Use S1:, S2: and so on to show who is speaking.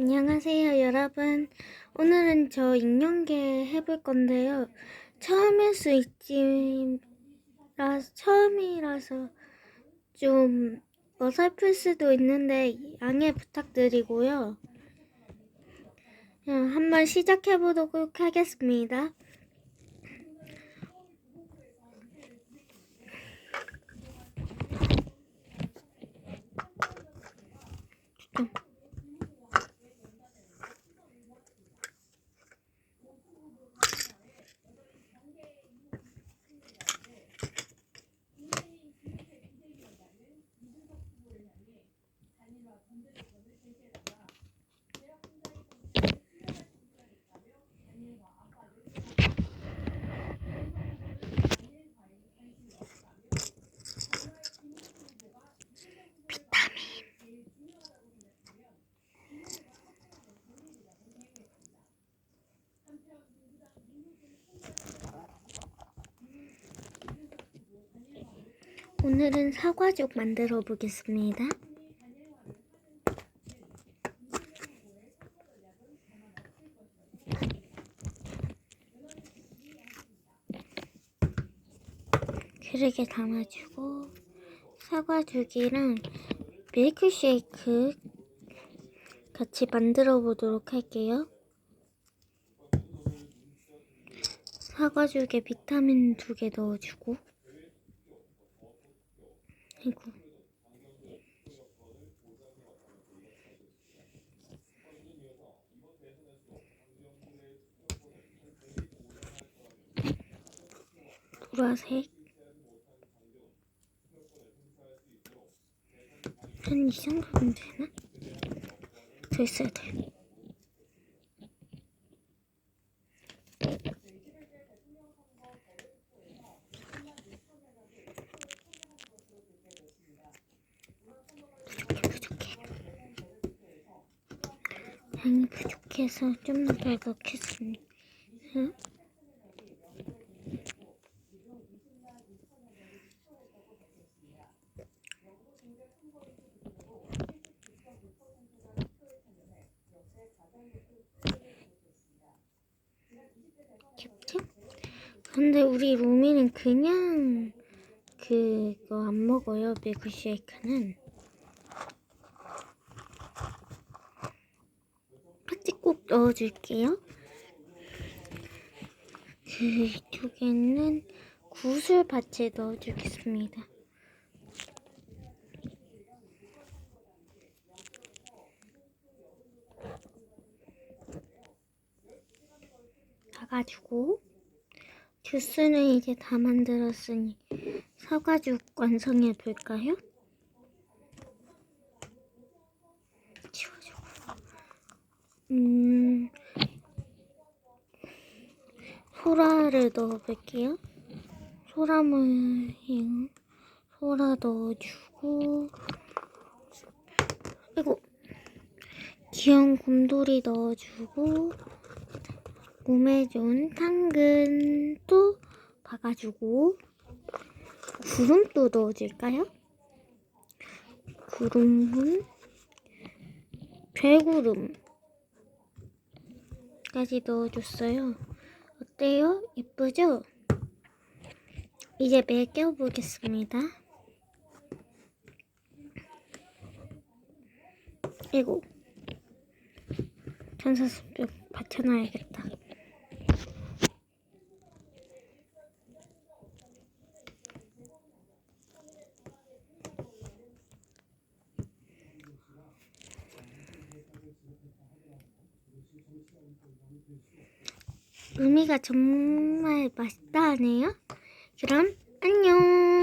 S1: 안녕하세요, 여러분. 오늘은 저 인형계 해볼 건데요. 처음일 수 있지라 처음이라서 좀 어설플 수도 있는데 양해 부탁드리고요. 그냥 한번 시작해 보도록 하겠습니다. 좀. 오늘은 사과죽 만들어 보겠습니다. 그릇에 담아주고 사과죽이랑 밀크쉐이크 같이 만들어 보도록 할게요. 사과죽에 비타민 두 개 넣어주고 아이고. 보라색. 한이 정도면 되나? 더 있어야 돼. 부족해, 부족해. 양이 부족해서 좀더 넣겠습니다. 근데 우리 루미는 그냥 그거 안 먹어요. 밀크쉐이크는. 꼭 넣어줄게요. 그쪽에는 구슬밭에 넣어주겠습니다. 사가지고 주스는 이제 다 만들었으니 사과죽 완성해 볼까요? 치워주고 음. 소라를 넣어볼게요. 소라물 소라 넣어주고. 그리고 귀여운 곰돌이 넣어주고. 몸에 좋은 당근도 박아주고. 구름도 넣어줄까요? 구름은 별구름 까지 넣어줬어요. 어때요? 예쁘죠? 이제 매겨보겠습니다. 이고 천사수뼈 받쳐놔야겠다. 의미가 정말 맛있다 하네요. 그럼 안녕.